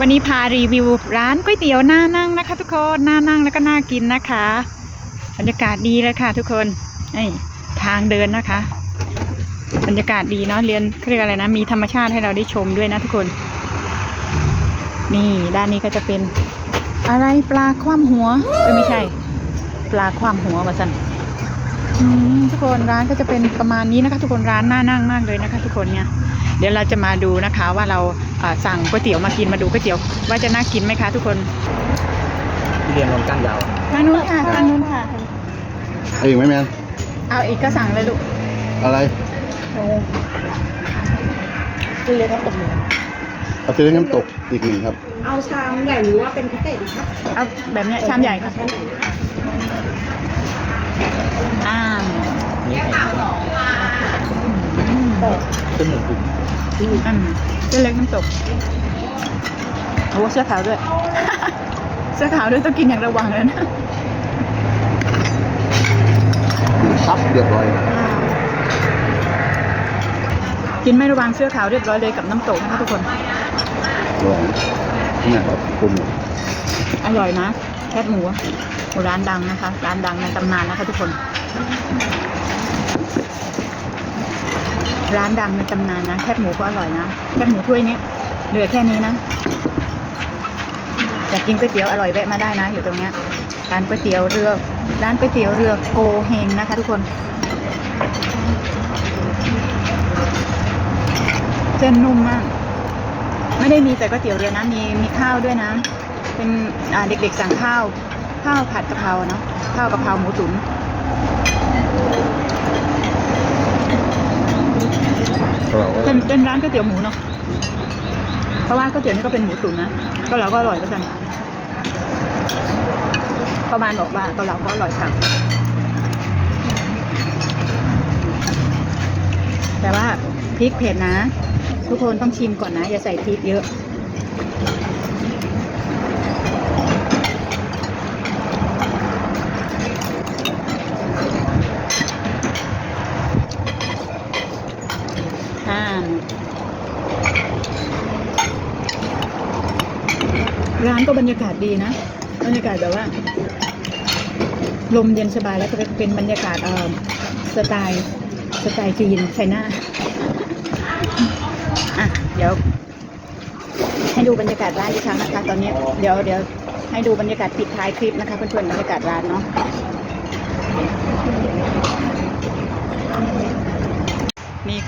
วันนี้พารีวิวร้านก๋วยเตี๋ยวหน้านั่งนะคะ ทุกคนหน้านั่งแล้วก็น่ากินนะคะบรรยากาศดีเลยค่ะ ทุกคนนี่ทางเดินนะคะ บรรยากาศดีเนาะเรียนเรียกอะไรนะ มีธรรมชาติให้เราได้ชมด้วยนะทุกคน นี่ด้านนี้ก็จะเป็นอะไรปลาคว่ำหัวไม่ใช่ ปลาคว่ำหัววะสัน ทุกคนร้านก็จะเป็นประมาณนี้นะคะ ทุกคนร้านน่านั่งมากเลยนะคะ ทุกคนเนี่ยเดี๋ยวเราจะมาดูนะคะว่าเราเอ่อสั่งก๋วยเตี๋ยวมากินมาดูก๋วยเตี๋ยว ว่าจะน่ากินไหมคะทุกคนที่เรียนนนท์ก้านยาวทางนู้นค่ะทางนู้นค่ะเอาอีกไหมแมนเอาอีกก็สั่งเลยลูกอะไรเล็กครับผมเอาเส้นน้ำตกอีกหนึ่งครับ เอาชามใหญ่หรือว่าเป็นพิเศษดีครับเอาแบบเนี้ยชามใหญ่ค่ะ อ่านี่ไงเป็นหมูตุ๋นอืมเส้นเล็กน้ำตกโอ้เสื้อขาวด้วย เสื้อขาวด้วยต้องกินอย่างระวังเลยนะครับเรียบร้อยกินไม่ระวังเสื้อขาวเรียบร้อยเลยกับน้ำตกนะคะทุกคนลองนี่ครับคุณอร่อยนะแคบหมูร้านดังนะคะ ร้านดังในตำนานนะคะทุกคน ร้านดังในตำนานนะแคบหมูก็อร่อยนะแคบหมูถ้วยนี้เหลือแค่นี้นะอยากกินก๋วยเตี๋ยวอร่อยแวะมาได้นะ อยู่ตรงเนี้ยร้านก๋วยเตี๋ยวเรือร้านก๋วยเตี๋ยวเรือโกเฮงนะคะ ทุกคนเส้นนุ่มมาก ไม่ได้มีแต่ก๋วยเตี๋ยวเรือนะมีมีข้าวด้วยนะ เป็นอ่าเด็กๆสั่งข้าว ข้าวผัดกะเพราเนาะข้าวกะเพราหมูตุ๋นเราก็เป็นเป็นร้านก๋วยเตี๋ยวหมูเนาะเพราะว่าก๋วยเตี๋ยวนี่ก็เป็นหมูตุ๋นนะก็เราก็อร่อยก็จังประมาณบอกว่าก็เราก็อร่อยค่ะแต่ว่าพริกเผ็ดนะ ทุกคนต้องชิมก่อนนะ อย่าใส่พริกเยอะ ห้าม ร้านก็บรรยากาศดีนะ บรรยากาศแบบว่า ลมเย็นสบายแล้วก็เป็นบรรยากาศเอ่อสไตล์สไตล์จีนไชน่าอะ เดี๋ยว ให้ดูบรรยากาศร้านอีกครั้งนะคะ ตอนนี้ เดี๋ยวเดี๋ยวให้ดูบรรยากาศปิดท้ายคลิปนะคะเพื่อนๆบรรยากาศร้านเนาะ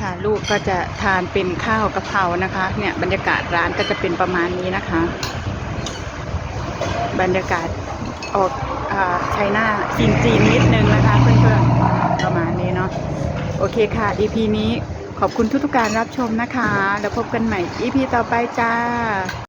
ค่ะ ลูกก็จะทานเป็นข้าวกะเพรานะคะ เนี่ยบรรยากาศร้านก็จะเป็นประมาณนี้นะคะ บรรยากาศออกอ่าไชน่าจีนจีนนิดนึงนะคะ เพื่อนๆประมาณนี้เนาะโอเคค่ะ EP นี้ขอบคุณทุกๆการรับชมนะคะ แล้วพบกันใหม่ EP ต่อไปจ้า